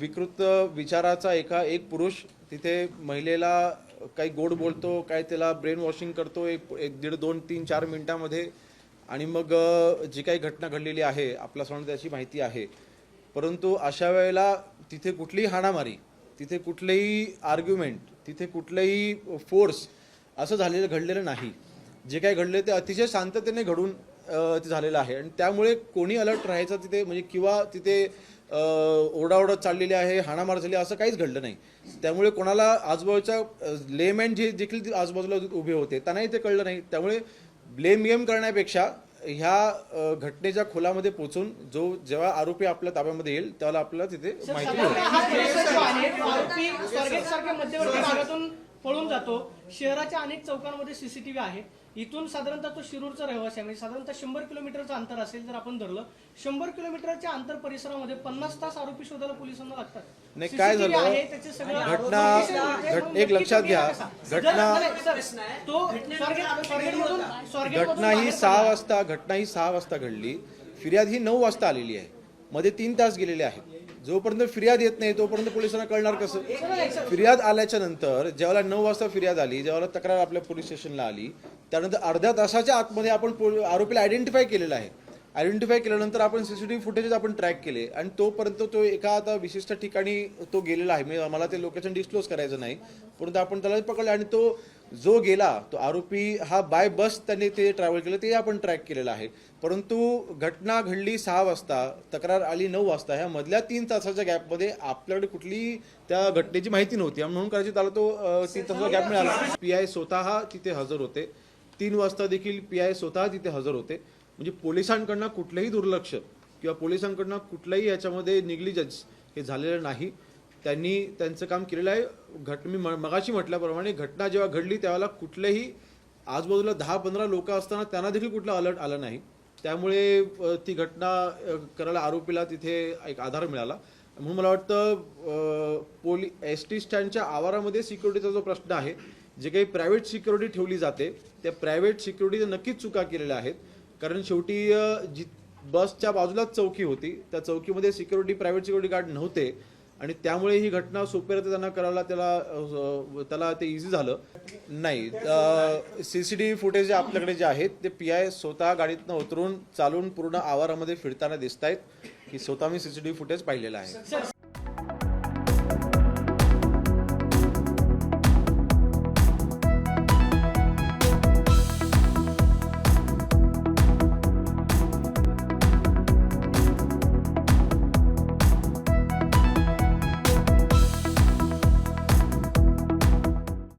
विकृत विचाराचा एका एक पुरुष तिथे महिलेला काही गोड बोलतो काय त्याला ब्रेन वॉशिंग करतो एक एक दीड दोन तीन चार मिनिटामध्ये. आणि मग जी काही घटना घडलेली आहे आपला समोर त्याची माहिती आहे. परंतु अशा वेळेला तिथे कुठलीही हाणामारी तिथे कुठलेही आर्ग्युमेंट तिथे कुठलंही फोर्स असं झालेलं घडलेलं नाही. जे काही घडले ते अतिशय शांततेने घडून ते झालेलं आहे आणि त्यामुळे कोणी अलर्ट राहायचं तिथे म्हणजे किंवा तिथे अ, ओरडाओरड चाललेली आहे हाणामार झाली असं काहीच घडलं नाही त्यामुळे कोणाला आजूबाजूच्या लेमॅन जे देखील आजूबाजूला उभे होते त्यांनाही ते कळलं नाही त्यामुळे ब्लेम गेम करण्यापेक्षा ह्या घटनेच्या खोलामध्ये पोहोचून जो जेव्हा आरोपी आपल्या ताब्यामध्ये येईल त्याला आपल्याला तिथे माहिती पळून जातो. शहराच्या अनेक चौकांमध्ये सीसीटीव्ही आहे. इथून साधारणतः तो शिरूरचा रहिवासी आहे. म्हणजे साधारणतः शंभर किलोमीटरचं अंतर असेल जर आपण धरलं शंभर किलोमीटरच्या अंतर परिसरामध्ये पन्नास तास आरोपी शोधायला पोलिसांना लागतात. नाही, काय CCTV झालं? आहे, त्याचे सगळं घटना- घट- एक लक्षात घ्या. घटना- नाही, सर, तो स्वारगेट- स्वारगेटमधून- स्वारगेटमधून घटना ही बाहेर सहा. वाजता घटना ही सहा वाजता घडली. फिर्याद ही नऊ वाजता आलेली आहे. मध्ये तीन तास गेलेले आहेत. जोपर्यंत फिर्याद येत नाही तोपर्यंत पोलिसांना कळणार कसं? फिर्याद आल्याच्यानंतर ज्यावेळेला नऊ वाजता फिर्याद आली ज्यावेळेला तक्रार आपल्या पोलीस स्टेशनला आली त्यानंतर अर्ध्या तासाच्या आतमध्ये आपण आरोपीला आयडेंटिफाय केलेलं आहे. आयडेंटिफाय केल्यानंतर आपण सीसीटीव्ही फुटेजेस आपण ट्रॅक केले. आणि तोपर्यंत तो एका आता विशिष्ट ठिकाणी तो गेलेला आहे. म्हणजे मला ते लोकेशन डिस्क्लोज करायचं नाही. परंतु आपण त्याला पकडलं आणि तो जो गेला तो आरोपी हा बाय बस त्यांनी ते ट्रॅव्हल केलं ते आपण ट्रॅक केलेलं आहे. परंतु घटना घडली सहा वाजता तक्रार आली नऊ वाजता. ह्या मधल्या तीन तासाच्या गॅपमध्ये आपल्याकडे कुठली त्या घटनेची माहिती नव्हती. म्हणून कदाचित त्याला तो तीन तासाचा गॅप मिळाला. पी आय स्वतः तिथे हजर होते. तीन वाजता देखील पी आय स्वतः तिथे हजर होते. म्हणजे पोलिसांकडनं कुठलंही दुर्लक्ष किंवा पोलिसांकडनं कुठलंही याच्यामध्ये निग्लिजन्स हे झालेलं नाही. त्यांनी त्यांचं काम केलेलं आहे. घट मी म- मगाशी म्हटल्याप्रमाणे घटना जेव्हा घडली त्यावेळेला कुठलेही आजूबाजूला दहा पंधरा लोक असताना त्यांना देखील कुठलं अलर्ट आलं नाही. त्यामुळे ती घटना करायला आरोपीला तिथे एक आधार मिळाला. म्हणून मला वाटतं पोली एस टी स्टँडच्या आवारामध्ये सिक्युरिटीचा जो प्रश्न आहे जे काही प्रायव्हेट सिक्युरिटी ठेवली जाते त्या प्रायव्हेट सिक्युरिटी नक्कीच चुका केलेल्या आहेत. कारण शेवटी जी बसच्या बाजूलाच चौकी होती त्या चौकीमध्ये सिक्युरिटी प्रायव्हेट सिक्युरिटी गार्ड नव्हते. आणि त्यामुळे ही घटना सोपेरीत्या त्यांना करायला त्याला त्याला ते इझी झालं. नाही C C T V footage जे आपल्याकडे जे आहेत ते पी आय स्वतः गाडीतनं उतरून चालून पूर्ण आवारामध्ये फिरताना दिसत आहेत की स्वतः मी C C T V footage पाहिलेलं आहे.